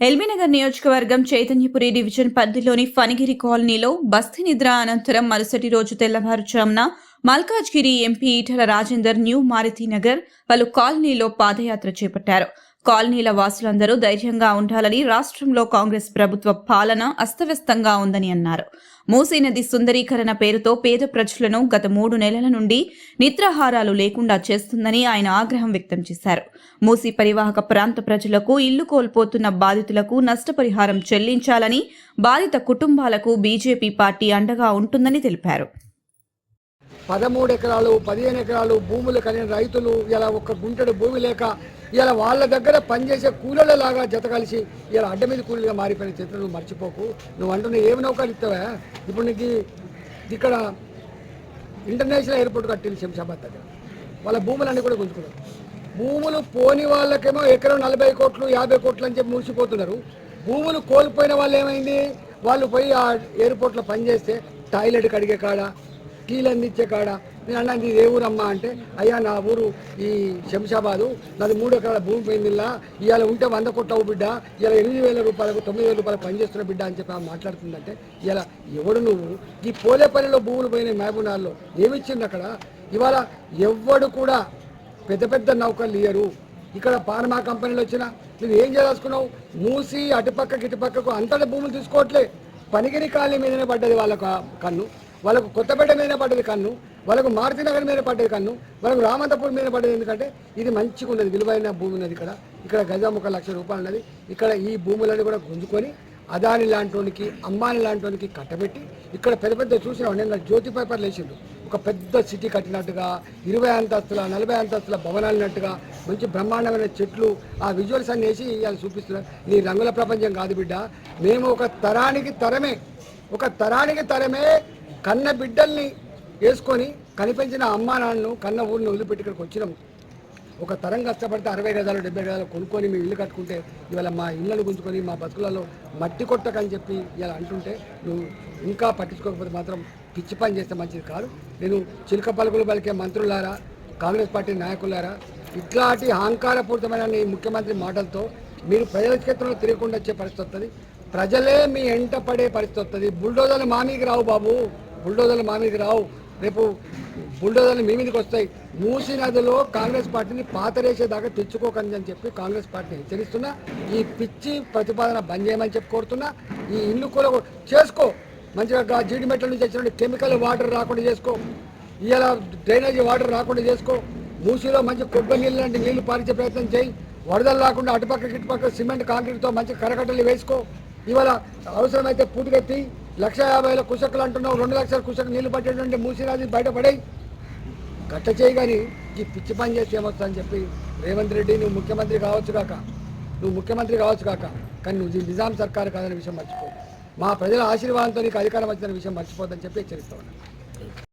ఎల్బీనగర్ నియోజకవర్గం చైతన్యపురి డివిజన్ పరిధిలోని ఫణిగిరి కాలనీలో బస్తీ నిద్ర అనంతరం మరుసటి రోజు తెల్లవారుజామున మల్కాజ్గిరి ఎంపీ ఈటల రాజేందర్ న్యూ మారుతి నగర్ పలు కాలనీలో పాదయాత్ర చేపట్టారు. కాలనీల వాసులందరూ ధైర్యంగా ఉండాలని రాష్ట్రంలో కాంగ్రెస్ ప్రభుత్వ పాలన అస్తవ్యస్తంగా ఉందని అన్నారు. మూసీ నది సుందరీకరణ పేరుతో పేద ప్రజలను గత మూడు నెలల నుండి నిద్రాహారాలు లేకుండా చేస్తుందని ఆయన ఆగ్రహం వ్యక్తం చేశారు. మూసీ పరివాహక ప్రాంత ప్రజలకు ఇల్లు కోల్పోతున్న బాధితులకు నష్టపరిహారం చెల్లించాలని బాధిత కుటుంబాలకు బీజేపీ పార్టీ అండగా ఉంటుందని తెలిపారు. పదమూడు ఎకరాలు పదిహేను ఎకరాలు భూములు కలిగిన రైతులు ఇలా ఒక గుంటడు భూమి లేక ఇలా వాళ్ళ దగ్గర పనిచేసే కూలీలలాగా జత కలిసి ఇలా అడ్డ మీద కూలీలుగా మారిపోయిన చిత్రం నువ్వు మర్చిపోకు. నువ్వు అంటున్న ఏమి నౌకలు ఇస్తావా? ఇప్పుడు నీకు ఇక్కడ ఇంటర్నేషనల్ ఎయిర్పోర్ట్ కట్టింది శంషాబాద్ దగ్గర. వాళ్ళ భూములన్నీ కూడా గుంజుకున్నారు. భూములు పోని వాళ్ళకేమో ఎకరం నలభై కోట్లు యాభై కోట్లు అని చెప్పి మురిసిపోతున్నారు భూములు కోల్పోయిన వాళ్ళు ఏమైంది? వాళ్ళు పోయి ఆ ఎయిర్పోర్ట్లో పనిచేస్తే టాయిలెట్ కడిగే కాడ కీలు అందించే కాడ. నేను అన్నా ఇది ఏ ఊరమ్మా? అంటే అయ్యా నా ఊరు ఈ శంషాబాదు. నాది మూడు ఎకరాల భూమి పోయిందిలా ఇవాళ ఉంటే వంద కోట్ల బిడ్డ. ఇలా ఎనిమిది వేల రూపాయలకు తొమ్మిది వేల రూపాయలకు పనిచేస్తున్న బిడ్డ అని చెప్పి ఆమె మాట్లాడుతుందంటే ఇలా ఎవడు నువ్వు? ఈ పోలేపల్లిలో భూములు పోయిన మహబూనాల్లో ఏమిచ్చింది అక్కడ? ఇవాళ ఎవ్వడు కూడా పెద్ద పెద్ద నౌకలు ఇయ్యరు. ఇక్కడ పానమా కంపెనీలు వచ్చినా నువ్వు ఏం చేయదలుచుకున్నావు మూసి అటుపక్కకి ఇటుపక్కకు అంతటి భూములు తీసుకోవట్లే. పనికిరి కాలనీ మీదనే పడ్డది వాళ్ళకు కన్ను. వాళ్ళకు కొత్తపేట మీద పడ్డది కన్ను వాళ్ళకు మారుతినగర్ మీద పడ్డది కన్ను వాళ్ళకు రామంతపూర్ మీద పడ్డది ఎందుకంటే ఇది మంచిగా ఉన్నది విలువైన భూమి ఉన్నది ఇక్కడ. ఇక్కడ గజం ఒక లక్ష రూపాయలు ఉన్నది. ఇక్కడ ఈ భూములను కూడా గుంజుకొని అదాని లాంటి అమ్మాని లాంటోనికి కట్టబెట్టి ఇక్కడ పెద్ద పెద్ద చూసిన నిన్న జ్యోతి పేపర్లు వేసిండు ఒక పెద్ద సిటీ కట్టినట్టుగా ఇరవై అంతస్తుల నలభై అంతస్తుల భవనాలున్నట్టుగా మంచి బ్రహ్మాండమైన చెట్లు ఆ విజువల్స్ అన్ని వేసి ఇవాళ చూపిస్తున్నారు. నీ రంగుల ప్రపంచం కాదు బిడ్డ. మేము ఒక తరానికి తరమే ఒక తరానికి తరమే కన్న బిడ్డల్ని వేసుకొని కనిపించిన అమ్మా నాన్నను కన్న ఊరిని వదిలిపెట్టి ఇక్కడికి వచ్చినాం. ఒక తరం కష్టపడితే అరవై గదాలు డెబ్బై గదాలు కొనుక్కొని మేము ఇల్లు కట్టుకుంటే ఇవాళ మా ఇళ్ళను గుంజుకొని మా బతుకులలో మట్టి కొట్టకని చెప్పి ఇలా అంటుంటే నువ్వు ఇంకా పట్టించుకోకపోతే మాత్రం పిచ్చి పని చేస్తే మంచిది కాదు. నేను చిలుక పలుకులు పలికే మంత్రులారా కాంగ్రెస్ పార్టీ నాయకులారా ఇట్లాంటి అహంకారపూరితమైన ఈ ముఖ్యమంత్రి మాటలతో మీరు ప్రజల క్షేత్రంలో తిరగకుండా వచ్చే పరిస్థితి వస్తుంది. ప్రజలే మీ ఎంట పడే పరిస్థితి వస్తుంది. బుల్డోజర్లు మా మీకు రావు బాబు. బుల్డోజర్లు మా మీదకి రావు. రేపు బుల్డోజర్లు మీ మీదకి వస్తాయి. మూసీ నదిలో కాంగ్రెస్ పార్టీని పాతరేసేదాకా తెచ్చుకోకండి అని చెప్పి కాంగ్రెస్ పార్టీని హెచ్చరిస్తున్నా. ఈ పిచ్చి ప్రతిపాదన బంద్ చేయమని చెప్పి కోరుతున్నా. ఈ ఇల్లు కూడా చేసుకో. మంచిగా జీడిమెట్ల నుంచి వచ్చిన కెమికల్ వాటర్ రాకుండా చేసుకో. ఇలా డ్రైనేజీ వాటర్ రాకుండా చేసుకో. మూసీలో మంచి కొబ్బరి నీళ్ళు లాంటి నీళ్ళు పారించే ప్రయత్నం చేయి. వరదలు రాకుండా అటుపక్క ఇటుపక్క సిమెంట్ కాంక్రీట్తో మంచి కరకట్టలు వేసుకో. ఇవాళ అవసరమైతే పూటకెత్తి లక్ష యాభై వేల కుషకులు అంటున్నావు రెండు లక్షల కుషకు నీళ్ళు పట్టేటువంటి మూసిరాజు బయటపడే. గట్ట చేయి కానీ ఈ పిచ్చి పని చేసి ఏమొస్తా అని చెప్పి రేవంత్ రెడ్డి నువ్వు ముఖ్యమంత్రి కావచ్చు కాక నువ్వు ముఖ్యమంత్రి కావచ్చు కాక కానీ నువ్వు నిజాం సర్కారు కాదనే విషయం మర్చిపో మా ప్రజల ఆశీర్వాదంతో నీకు అధికారం వచ్చిన విషయం మర్చిపోద్దని చెప్పి హెచ్చరిస్తా ఉన్నాను